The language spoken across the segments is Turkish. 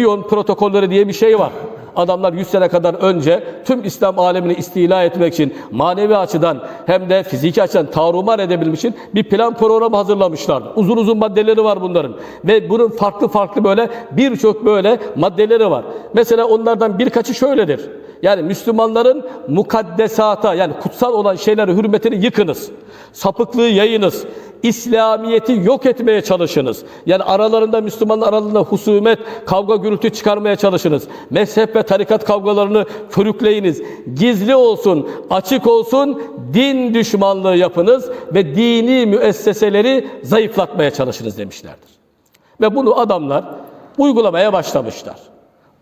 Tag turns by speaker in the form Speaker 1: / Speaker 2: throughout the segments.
Speaker 1: Siyon protokolleri diye bir şey var. Adamlar 100 sene kadar önce tüm İslam alemini istila etmek için manevi açıdan hem de fiziki açıdan tarumar edebilmek için bir plan programı hazırlamışlar. Uzun uzun maddeleri var bunların. Ve bunun farklı farklı böyle birçok böyle maddeleri var. Mesela onlardan birkaçı şöyledir. Yani Müslümanların mukaddesata yani kutsal olan şeyleri hürmetini yıkınız. Sapıklığı yayınız. İslamiyeti yok etmeye çalışınız. Yani aralarında Müslümanlar aralarında husumet, kavga gürültü çıkarmaya çalışınız. Mezhep ve tarikat kavgalarını körükleyiniz. Gizli olsun, açık olsun, din düşmanlığı yapınız ve dini müesseseleri zayıflatmaya çalışınız demişlerdir. Ve bunu adamlar uygulamaya başlamışlar.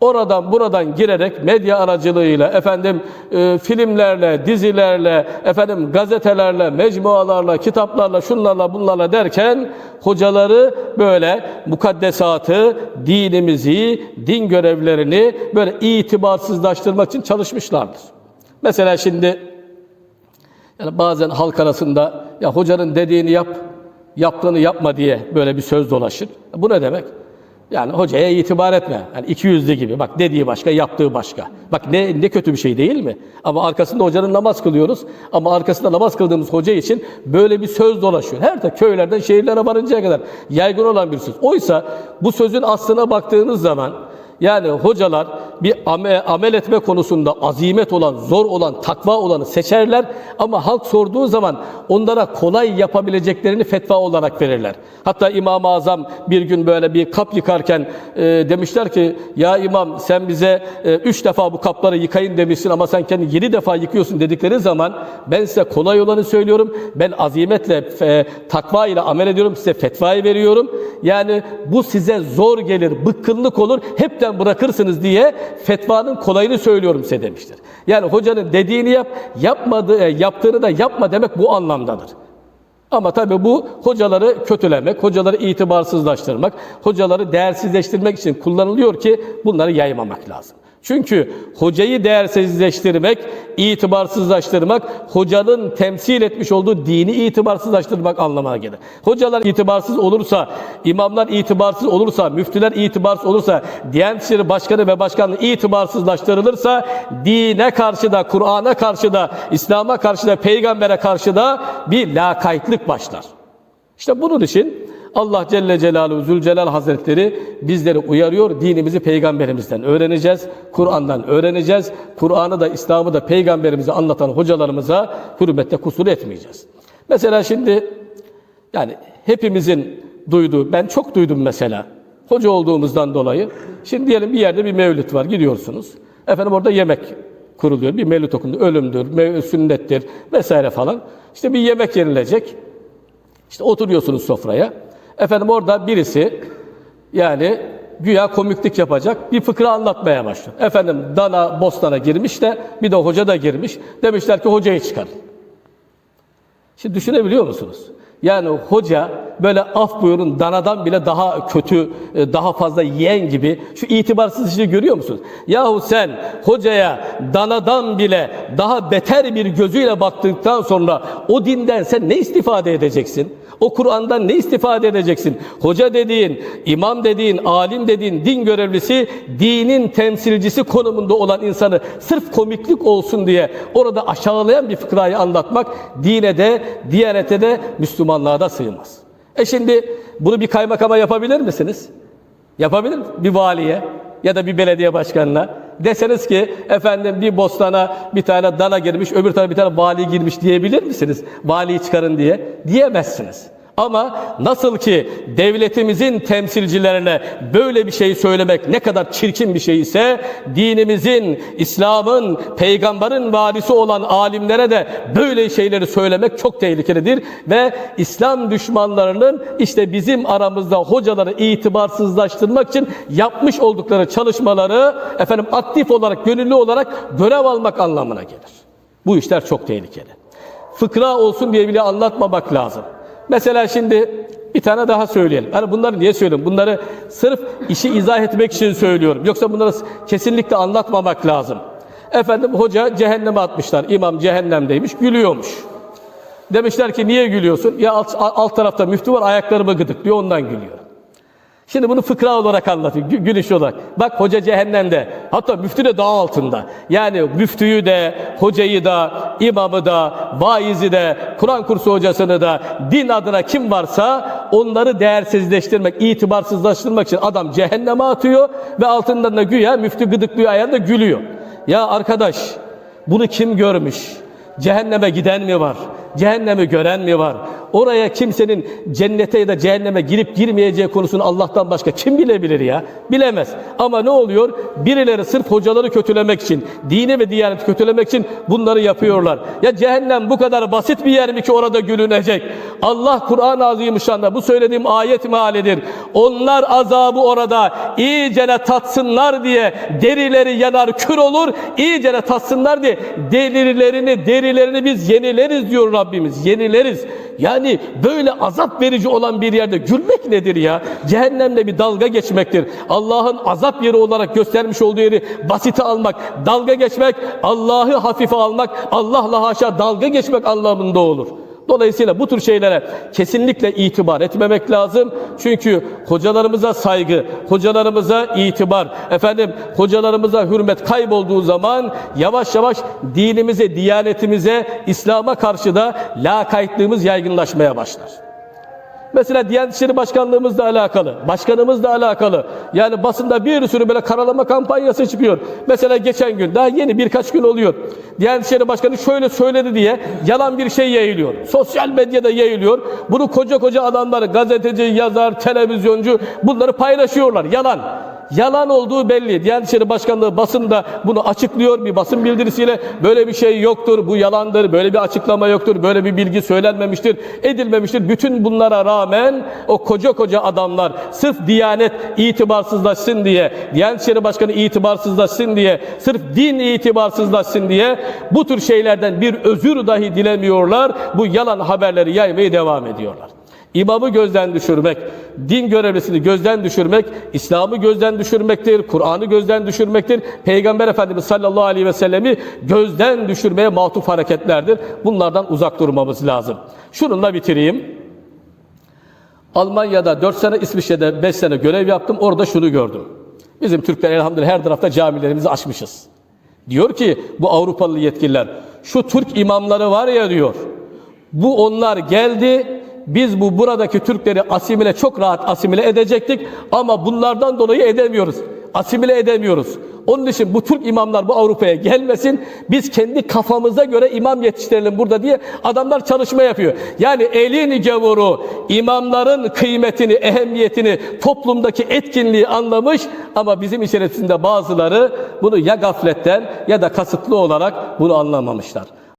Speaker 1: Oradan buradan girerek medya aracılığıyla efendim e, filmlerle, dizilerle, efendim gazetelerle, mecmualarla, kitaplarla, şunlarla bunlarla derken hocaları böyle mukaddesatı, dinimizi, din görevlerini böyle itibarsızlaştırmak için çalışmışlardır. Mesela şimdi yani bazen halk arasında ya hocanın dediğini yap, yaptığını yapma diye böyle bir söz dolaşır. Bu ne demek? Yani hocaya itibar etme. Yani iki yüzlü gibi. Bak dediği başka, yaptığı başka. Bak ne ne kötü bir şey değil mi? Ama arkasında hocanın namaz kılıyoruz. Ama arkasında namaz kıldığımız hoca için böyle bir söz dolaşıyor. Her de köylerden şehirlere varıncaya kadar yaygın olan bir söz. Oysa bu sözün aslına baktığınız zaman yani hocalar bir amel, etme konusunda azimet olan, zor olan, takva olanı seçerler ama halk sorduğu zaman onlara kolay yapabileceklerini fetva olarak verirler. Hatta İmam-ı Azam bir gün böyle bir kap yıkarken e, demişler ki ya imam sen bize e, üç defa bu kapları yıkayın demişsin ama sen kendi yedi defa yıkıyorsun dedikleri zaman ben size kolay olanı söylüyorum. Ben azimetle, e, takva ile amel ediyorum. Size fetvayı veriyorum. Yani bu size zor gelir, bıkkınlık olur. Hepten bırakırsınız diye fetvanın kolayını söylüyorum size demiştir. Yani hocanın dediğini yap, yapmadığı, e, yaptığını da yapma demek bu anlamdadır. Ama tabii bu hocaları kötülemek, hocaları itibarsızlaştırmak, hocaları değersizleştirmek için kullanılıyor ki bunları yaymamak lazım. Çünkü hocayı değersizleştirmek, itibarsızlaştırmak, hocanın temsil etmiş olduğu dini itibarsızlaştırmak anlamına gelir. Hocalar itibarsız olursa, imamlar itibarsız olursa, müftüler itibarsız olursa, Diyanet İşleri Başkanı ve Başkanlığı itibarsızlaştırılırsa, dine karşı da, Kur'an'a karşı da, İslam'a karşı da, peygambere karşı da bir lakaytlık başlar. İşte bunun için Allah Celle Celaluhu Zülcelal Hazretleri bizleri uyarıyor. Dinimizi peygamberimizden öğreneceğiz. Kur'an'dan öğreneceğiz. Kur'an'ı da İslam'ı da peygamberimize anlatan hocalarımıza hürmette kusur etmeyeceğiz. Mesela şimdi yani hepimizin duyduğu, ben çok duydum mesela. Hoca olduğumuzdan dolayı. Şimdi diyelim bir yerde bir mevlüt var, gidiyorsunuz. Efendim orada yemek kuruluyor. Bir mevlüt okundu, ölümdür, mev- sünnettir vesaire falan. İşte bir yemek yenilecek. İşte oturuyorsunuz sofraya. Efendim orada birisi yani güya komiklik yapacak bir fıkra anlatmaya başlıyor. Efendim dana bostana girmiş de bir de hoca da girmiş. Demişler ki hocayı çıkarın. Şimdi düşünebiliyor musunuz? Yani hoca böyle af buyurun danadan bile daha kötü, e, daha fazla yiyen gibi şu itibarsız işi görüyor musunuz? Yahu sen hocaya danadan bile daha beter bir gözüyle baktıktan sonra o dinden sen ne istifade edeceksin? O Kur'an'dan ne istifade edeceksin? Hoca dediğin, imam dediğin, alim dediğin din görevlisi, dinin temsilcisi konumunda olan insanı sırf komiklik olsun diye orada aşağılayan bir fıkrayı anlatmak dine de, diyanete de, Müslümanlığa da sığmaz. E şimdi bunu bir kaymakama yapabilir misiniz? Yapabilir mi? Bir valiye ya da bir belediye başkanına. Deseniz ki efendim bir bostana bir tane dana girmiş, öbür tarafa bir tane vali girmiş diyebilir misiniz? Valiyi çıkarın diye. Diyemezsiniz. Ama nasıl ki devletimizin temsilcilerine böyle bir şey söylemek ne kadar çirkin bir şey ise dinimizin, İslam'ın, peygamberin varisi olan alimlere de böyle şeyleri söylemek çok tehlikelidir ve İslam düşmanlarının işte bizim aramızda hocaları itibarsızlaştırmak için yapmış oldukları çalışmaları efendim aktif olarak, gönüllü olarak görev almak anlamına gelir. Bu işler çok tehlikeli. Fıkra olsun diye bile anlatmamak lazım. Mesela şimdi bir tane daha söyleyelim. Hani bunları niye söylüyorum? Bunları sırf işi izah etmek için söylüyorum. Yoksa bunları kesinlikle anlatmamak lazım. Efendim hoca cehenneme atmışlar. İmam cehennemdeymiş, gülüyormuş. Demişler ki niye gülüyorsun? Ya alt, alt tarafta müftü var ayaklarımı gıdıklıyor ondan gülüyorum. Şimdi bunu fıkra olarak anlatayım, gü- gülüş olarak. Bak hoca cehennemde, hatta müftü de dağ altında. Yani müftüyü de, hocayı da, imamı da, vaizi de, Kur'an kursu hocasını da, din adına kim varsa onları değersizleştirmek, itibarsızlaştırmak için adam cehenneme atıyor ve altından da güya müftü gıdıklıyor ayağında gülüyor. Ya arkadaş, bunu kim görmüş? Cehenneme giden mi var? Cehennemi gören mi var? Oraya kimsenin cennete ya da cehenneme girip girmeyeceği konusunu Allah'tan başka kim bilebilir ya? Bilemez. Ama ne oluyor? Birileri sırf hocaları kötülemek için, dini ve diyaneti kötülemek için bunları yapıyorlar. Ya cehennem bu kadar basit bir yer mi ki orada gülünecek? Allah Kur'an-ı Azimüşşan'da bu söylediğim ayet mealidir. Onlar azabı orada iyicene tatsınlar diye derileri yanar kür olur, iyicene tatsınlar diye derilerini derilerini biz yenileriz diyor Rabbimiz. Yenileriz. Yani böyle azap verici olan bir yerde gülmek nedir ya? Cehennemle bir dalga geçmektir. Allah'ın azap yeri olarak göstermiş olduğu yeri basite almak, dalga geçmek, Allah'ı hafife almak, Allah'la haşa dalga geçmek anlamında olur. Dolayısıyla bu tür şeylere kesinlikle itibar etmemek lazım. Çünkü hocalarımıza saygı, hocalarımıza itibar, efendim hocalarımıza hürmet kaybolduğu zaman yavaş yavaş dinimize, diyanetimize, İslam'a karşı da lakaytlığımız yaygınlaşmaya başlar. Mesela Diyanet İşleri Başkanlığımızla alakalı, başkanımızla alakalı. Yani basında bir sürü böyle karalama kampanyası çıkıyor. Mesela geçen gün, daha yeni birkaç gün oluyor. Diyanet İşleri Başkanı şöyle söyledi diye yalan bir şey yayılıyor. Sosyal medyada yayılıyor. Bunu koca koca adamlar, gazeteci, yazar, televizyoncu bunları paylaşıyorlar. Yalan. Yalan olduğu belli. Diyanet İşleri Başkanlığı basında bunu açıklıyor bir basın bildirisiyle. Böyle bir şey yoktur, bu yalandır, böyle bir açıklama yoktur, böyle bir bilgi söylenmemiştir, edilmemiştir. Bütün bunlara rağmen o koca koca adamlar sırf Diyanet itibarsızlaşsın diye, Diyanet İşleri Başkanı itibarsızlaşsın diye, sırf din itibarsızlaşsın diye bu tür şeylerden bir özür dahi dilemiyorlar. Bu yalan haberleri yaymaya devam ediyorlar. İmamı gözden düşürmek, din görevlisini gözden düşürmek, İslam'ı gözden düşürmektir, Kur'an'ı gözden düşürmektir. Peygamber Efendimiz sallallahu aleyhi ve sellemi gözden düşürmeye matuf hareketlerdir. Bunlardan uzak durmamız lazım. Şununla bitireyim. Almanya'da 4 sene, İsviçre'de 5 sene görev yaptım. Orada şunu gördüm. Bizim Türkler elhamdülillah her tarafta camilerimizi açmışız. Diyor ki bu Avrupalı yetkililer, şu Türk imamları var ya diyor, bu onlar geldi, biz bu buradaki Türkleri asimile çok rahat asimile edecektik ama bunlardan dolayı edemiyoruz. Asimile edemiyoruz. Onun için bu Türk imamlar bu Avrupa'ya gelmesin. Biz kendi kafamıza göre imam yetiştirelim burada diye adamlar çalışma yapıyor. Yani elin gavuru imamların kıymetini, ehemmiyetini, toplumdaki etkinliği anlamış ama bizim içerisinde bazıları bunu ya gafletten ya da kasıtlı olarak bunu anlamamışlar.